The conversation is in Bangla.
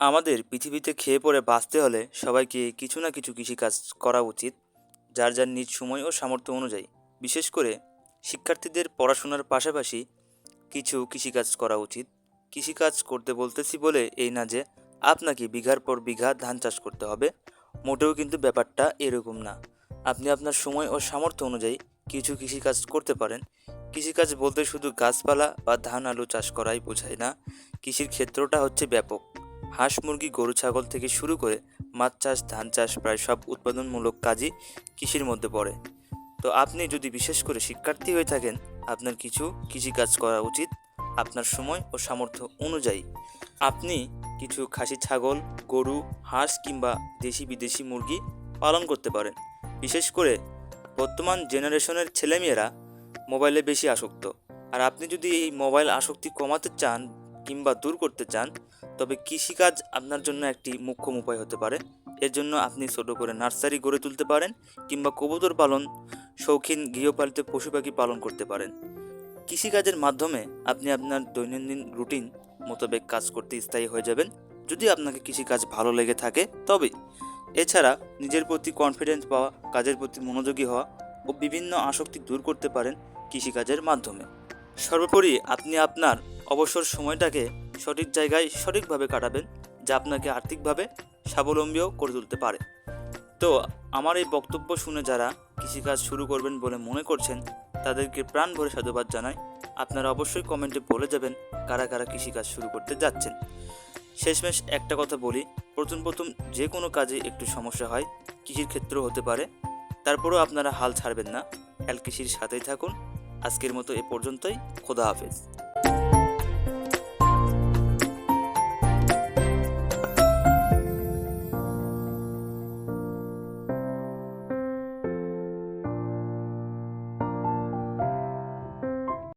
আমাদের পৃথিবীতে খেয়ে পরে বাঁচতে হলে সবাইকে কিছু না কিছু কৃষিকাজ করা উচিত, যার যার নিজ সময় ও সামর্থ্য অনুযায়ী। বিশেষ করে শিক্ষার্থীদের পড়াশোনার পাশাপাশি কিছু কৃষিকাজ করা উচিত। কৃষিকাজ করতে বলতেছি বলে এই না যে আপনাকে বিঘার পর বিঘা ধান চাষ করতে হবে, মোটেও কিন্তু ব্যাপারটা এরকম না। আপনি আপনার সময় ও সামর্থ্য অনুযায়ী কিছু কৃষিকাজ করতে পারেন। কৃষিকাজ বলতে শুধু গাছপালা বা ধান আলু চাষ করাই বোঝায় না, কৃষির ক্ষেত্রটা হচ্ছে ব্যাপক। হাঁস, মুরগি, গরু, ছাগল থেকে শুরু করে মাছ চাষ, ধান চাষ প্রায় সব উৎপাদনমূলক কাজই কৃষির মধ্যে পড়ে। তো আপনি যদি বিশেষ করে শিক্ষার্থী হয়ে থাকেন, আপনার কিছু কৃষিকাজ করা উচিত আপনার সময় ও সামর্থ্য অনুযায়ী। আপনি কিছু খাসি, ছাগল, গরু, হাঁস কিংবা দেশি বিদেশি মুরগি পালন করতে পারেন। বিশেষ করে বর্তমান জেনারেশনের ছেলেমেয়েরা মোবাইলে বেশি আসক্ত। আর আপনি যদি এই মোবাইল আসক্তি কমাতে চান কিংবা দূর করতে চান, তবে কৃষিকাজ আপনার জন্য একটি মুখ্যম উপায় হতে পারে। এর জন্য আপনি ছোট করে নার্সারি গড়ে তুলতে পারেন কিংবা কবুতর পালন, শৌখিন গৃহপালিত পশু পাখি পালন করতে পারেন। কৃষিকাজের মাধ্যমে আপনি আপনার দৈনন্দিন রুটিন মোতাবেক কাজ করতে স্থায়ী হয়ে যাবেন। যদি আপনাকে কৃষিকাজ ভালো লেগে থাকে, তবে এছাড়া নিজের প্রতি কনফিডেন্স পাওয়া, কাজের প্রতি মনোযোগী হওয়া ও বিভিন্ন আসক্তি দূর করতে পারেন কৃষিকাজের মাধ্যমে। সর্বোপরি আপনি আপনার অবসর সময়টাকে সঠিক জায়গায় সঠিকভাবে কাটাবেন, যা আপনাকে আর্থিকভাবে স্বাবলম্বীও করে তুলতে পারে। তো, আমার এই বক্তব্য শুনে যারা কৃষিকাজ শুরু করবেন বলে মনে করছেন, তাদেরকে প্রাণ ভরে সাধুবাদ জানাই। আপনারা অবশ্যই কমেন্টে বলে যাবেন কারা কারা কৃষিকাজ শুরু করতে যাচ্ছেন। শেষমেশ একটা কথা বলি, প্রথম প্রথম যে কোনো কাজে একটু সমস্যা হয়, কৃষির ক্ষেত্রেও হতে পারে। তারপরেও আপনারা হাল ছাড়বেন না। এল কৃষির সাথেই থাকুন। আজকের মতো এ পর্যন্তই। খোদা হাফেজ।